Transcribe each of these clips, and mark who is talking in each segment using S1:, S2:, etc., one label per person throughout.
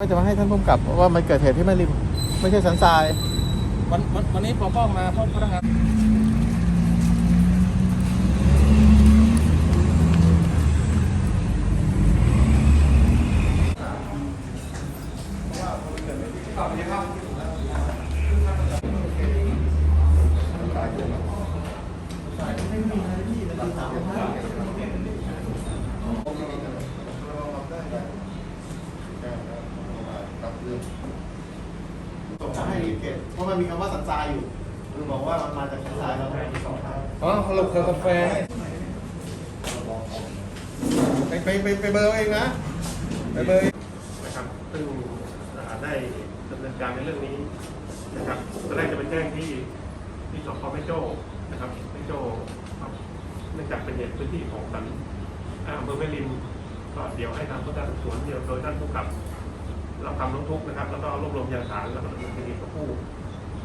S1: ก็จะมาให้ท่านผู้กำกับว่ามันเกิดเหตุที่แม่ริม ไม่ใช่สันทราย
S2: วันวันวันนี้ปกป้องมาพบพนักงาน
S1: มันมีคำว่าสันทรายอยู่คือบอกว่ามันมาจากสันทรายแล้วสองทาง
S2: อ๋อฮัลโหลกาแฟ
S1: ไปไปไปไปเบอร์เองนะไปเบอร์เอง
S3: นะครับซึ่งอ่าได้ดำเนินการในเรื่องนี้นะครับตอนแรกจะไปแจ้งที่ที่สพแม่โจ้นะครับแม่โจ้ครับเนื่องจากเป็นเหตุพื้นที่ของสันอ่าอำเภอแม่ริมก็เดี๋ยวให้ทางผู้การสืบสวนเดียวโดยท่านผู้กับเราทำร้องทุกข์นะครับ แล้วก็รวบรวมพยานหลักฐานแล้วก็ดำเนินคดีกับผู้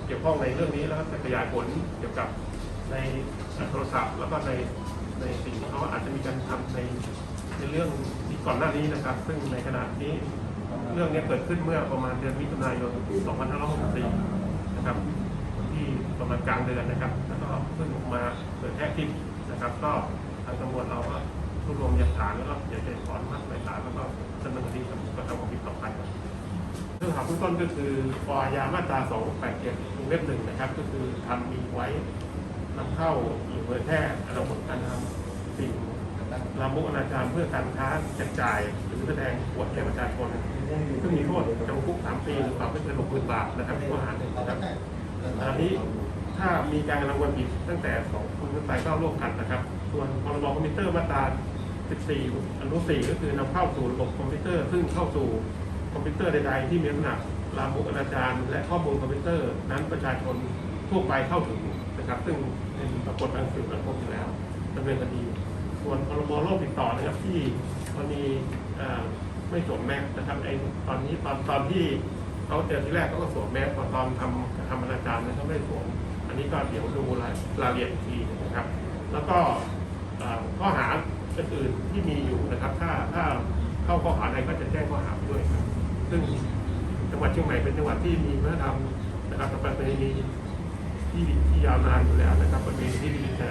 S3: เกี่ยวข้องในเรื่องนี้แล้วก็จะขยายผลเกี่ยวกับในโทรศัพท์ แล้วก็ในในสิ่งที่เขาอาจจะมีการทำในในเรื่องที่ก่อนหน้านี้นะครับ ซึ่งในขณะนี้เรื่องนี้เกิดขึ้นเมื่อประมาณเดือนมิถุนายน 2564 นะครับ ที่ประมาณกลางเดือนนะครับ แล้วก็เพิ่งมาเปิดแค่คลิปนะครับ ก็ทางตำรวจเราก็รวบรวมหลักฐานแล้วก็อยากจะถอนมัดหมายสารแล้วก็ดำเนินคดีกับกระทำความผิดต่อไปครับ เรื่องหาเบื้องต้นก็คือปอยามาตรา287วงเล็บหนึ่งนะครับ ก็คือทำมีไว้นำเข้าหรือเผยแพร่ระบบการทำสิ่งลามกอนาจารเพื่อการค้าแจกจ่ายหรือแสดงอวดแก่ประชาชนซึ่งมีโทษจำคุก 3 ปีหรือปรับไม่เกิน60,000บาทนะครับข้อหาหนึ่งนะครับอันนี้ถ้ามีการกระทำความผิดตั้งแต่2คนขึ้นไปก็ร่วมกันนะครับ ส่วนพรบคอมพิวเตอร์มาตรา 14 อนุ 4 ก็คือนำเข้าสู่ระบบคอมพิวเตอร์ซึ่งเข้าสู่ คอมพิวเตอร์ใดๆที่มีลักษณะลามกอนาจารและข้อมูลคอมพิวเตอร์นั้นประชาชนทั่วไปเข้าถึงนะครับ ซึ่งเป็นปรากฏทางสื่อสังคมอยู่แล้วดำเนินคดี ส่วนพรบโรคติดต่อนะครับที่มันมีไม่สวมแมสนะครับไอ้ตอนนี้ตอนตอนที่เขาเจอที่แรกเขาก็สวมแมสพอตอนทำทำอนาจารนั้นเขาไม่สวมอันนี้ก็เดี๋ยวดูรายรายละเอียดอีกทีนะครับ แล้วก็ข้อหาอื่นที่มีอยู่นะครับ ถ้าถ้าเข้าข้อหาใดก็จะแจ้งข้อหาด้วยครับ ซึ่งจังหวัดเชียงใหม่เป็นจังหวัดที่มีวัฒนธรรมนะครับประเพณีที่ที่ยาวนานอยู่แล้วนะครับมันมีที่ดีแต่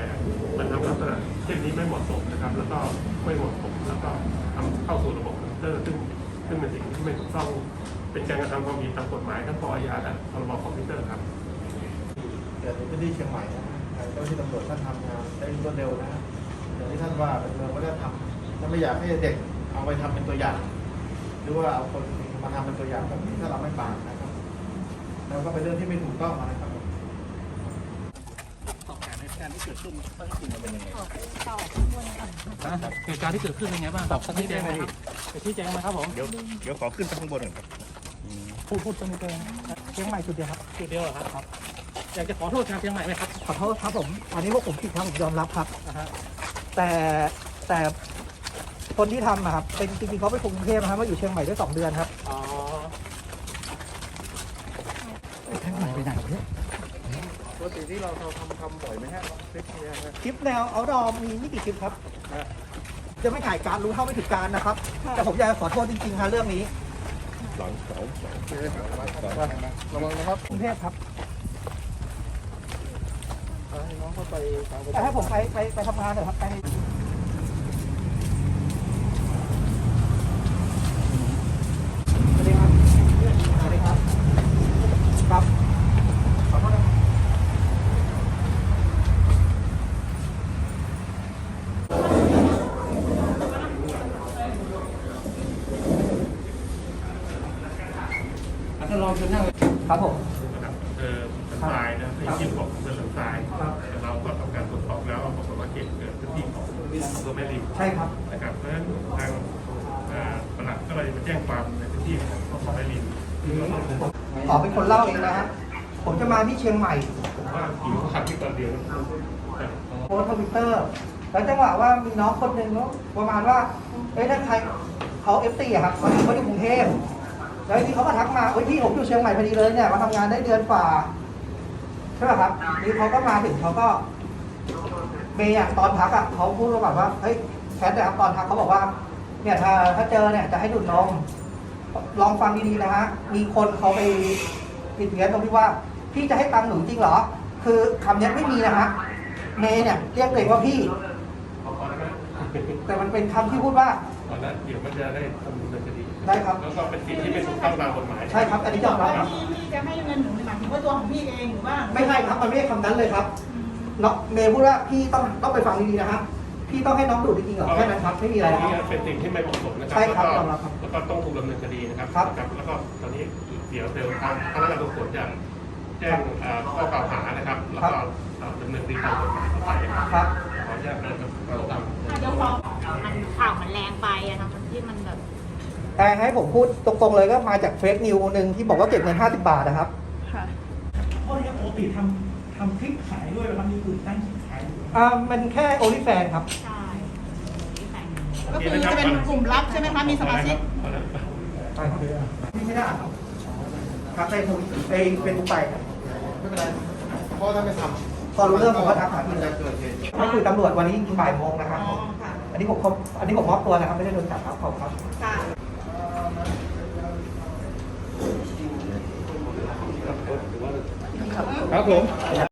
S3: มันทำลักษณะเช่นนี้ไม่เหมาะสมนะครับ แล้วก็ไม่เหมาะสมแล้วก็ทำเข้าสู่ระบบคอมพิวเตอร์ซึ่งซึ่งเป็นสิ่งที่ไม่ถูกต้องเป็นการกระทำความผิดตามกฎหมายทั้งปออาญาและพรบคอมพิวเตอร์ครับ
S1: เกิดในพื้นที่เชียงใหม่นะทางเจ้าที่ตำรวจท่านทำงานได้รวดเร็วนะอย่างที่ท่านว่าเป็นเมืองวัฒนธรรมท่านไม่อยากให้เด็กเอาไปทำเป็นตัวอย่าง หรือว่าเอาคน มาทำเป็นตัวอย่างแบบนี้ถ้าเราไม่ปรามนะครับ แล้วก็เป็นเรื่องที่ไม่ถูกต้องนะครับ
S2: เหตุการณ์ที่เกิดขึ้นเป็นไงบ้างครับสักนิดแจ้งไหมครับไปที่แจ้งไหมครับผม
S4: เดี๋ยวเดี๋ยวขอขึ้นไปข้างบนก่อนครับ
S2: พูดพูดสักนิดเดียวเชียงใหม่จุดเดียวครับจุดเดียวเหรอครับอยากจะขอโทษชาวเชียงใหม่ไหมครับ
S5: ขอโทษครับผม อันนี้พวกผมผิดครับผมยอมรับครับ
S2: นะฮะ
S5: แต่แต่ คนที่ทำอะครับเป็นจริงๆเขาเป็นคนกรุงเทพนะครับมาอยู่เชียงใหม่ได้สองเดือนครับ
S2: อ๋อ
S5: เชียงใหม่ไปไหนเนี่ย
S4: ปกติที่เราทำทำบ่อยไหมฮะคลิปนี้ฮะ
S5: คลิปแนวเอาดอมีไม่กี่คลิปครับจะไม่ถ่ายการรู้เท่าไม่ถึงการนะครับ แต่ผมอยากจะขอโทษจริงๆครับเรื่องนี้
S4: หลังเสาสอง
S1: ระวังนะครับ
S5: กรุงเทพครับ
S1: ให้น้องเข้าไปตาม
S5: แต่ให้ผมไปไปไปทำงานเถอะครับไปสวัสดีครับสวัสดีครับ ครับขอโทษนะครับ
S2: ท่านรองเชิญนั่งเลย
S5: ครับผม
S3: นะครับเออสันทรายนะที่คิดบอกเป็นสันทรายแต่เราก็ทำการตรวจสอบแล้วปรากฏว่าเกิดเกิดพื้นที่ของอำเภอแม่ริม
S5: ใช่ครับ
S3: นะครับเพราะฉะนั้นทางอ่าปลัดก็เลยมาแจ้งความในพื้นที่ของสพแม่ริม
S5: ขอเป็นคนเล่าเองนะฮะผมจะมาที่เชียงใหม่
S3: ผมว่าอยู่ขัดที่ตอนเดียวนะครับ
S5: โพสต์ทวิตเตอร์แล้วจังหวะว่ามีน้องคนหนึ่งเนอะประมาณว่าเอ้ยถ้าใครเขาเอฟซีอะครับเขาอยู่เขาอยู่กรุงเทพ แล้วทีนี้เขาก็ทักมาเอ้ยพี่ผมอยู่เชียงใหม่พอดีเลยเนี่ยมาทำงานได้เดือนกว่าใช่ป่ะครับนี่เขาก็มาถึงเขาก็เมย์อะตอนพักอะเขาพูดว่าแบบว่าเฮ้ยแคทนะครับตอนพักเขาบอกว่า เนี่ยถ้าถ้าเจอเนี่ยจะให้ดูดนมลองฟังดีๆนะฮะมีคนเขาไปผิดเพี้ยนตรงที่ว่า พี่จะให้ตังค์หนูจริงเหรอ คือคำนี้ไม่มีนะฮะเมย์เนี่ยเรียกเองว่าพี่ แต่มันเป็นคำที่พูดว่า
S3: ก่อนนั้นเดี๋ยวมันจะได้ดำนินคดี
S5: ได้ครับ
S3: แล้วก็เป็นสิ่งที่ไม่ถูกต้องตามกฎหมาย
S5: ใช่ครับ อันนี้ยอมรับครับ
S6: พี่พี่จะให้เงินหนูหมายถึงว่าตัวของพี่เองหรือว่า
S5: ไม่ใช่ครับมันไม่ใช่คำนั้นเลยครับเนาะเมย์พูดว่าพี่ต้องต้องไปฟังดีๆนะฮะพี่ต้องให้น้องดูดจริงๆเหรอแค่นั้นครับไม่มีอะไร
S3: อัน
S5: ครั
S3: นี้
S5: บ
S3: เป็นสิ่งที่ไม่เหมาะสมนะครั
S5: ใช่ครับ
S3: แล้วก็
S5: ยอมรับครับ
S3: แล้วก็ต้องถูกดำเนินคดีนะครับ
S5: ครับ
S3: นะแล้วก็ตอนนี้เดี๋ยวเดี๋ยวทางพนักงานสอบสวนจะแจ้งเอ่อข้อกล่าวหานะครับ แล้วก็เอ่อดำเนินคดีตามกฎหมายต่อไปนะครับ
S5: ครับ
S3: ขออนุญาตนะครับเราทำ
S6: เดี๋ยวฟ้อง
S7: มันข่าวมันแรงไปอะทั้งที่มันแบบ
S5: แต่ให้ผมพูดตรงๆเลยก็มาจากเฟกนิวหนึ่งที่บอกว่าเก็บเงิน 50 บาทนะครับ
S2: เพราะที่ปกติทำทำคลิปขายด้วยแล้วมันมีอื่นตั้งคลิปขายอยู่
S5: อ่ามันแค่โอลิแฟนครับ
S7: ใช่ที่แต่ง
S6: ก็คือจะเป็นกลุ่มลับใช่ไหมคะ มีสมาชิก
S3: เอาละครับ
S5: ใช่ครับนี่ไม่ได้อ่านครับทักในทวิตในเฟซบุ๊กไปครับ
S1: ไม่เป็นไรเพราะถ้าไม่ทำ
S5: พอรู้เรื่องผมก็ทักหาพี่
S1: มัน
S5: เล
S1: จะ
S5: ย
S1: เกิดเหตุ
S5: ไม่คุยตำรวจวันนี้จริงๆบ่ายโมงนะครับ
S6: อ๋อ ค่ะ
S5: อันนี้ผมขออันนี้ผมมอบตัวนะครับ ไม่ได้โดนจับครับขอบคุณครับ
S6: ค่ะ
S3: ครับผม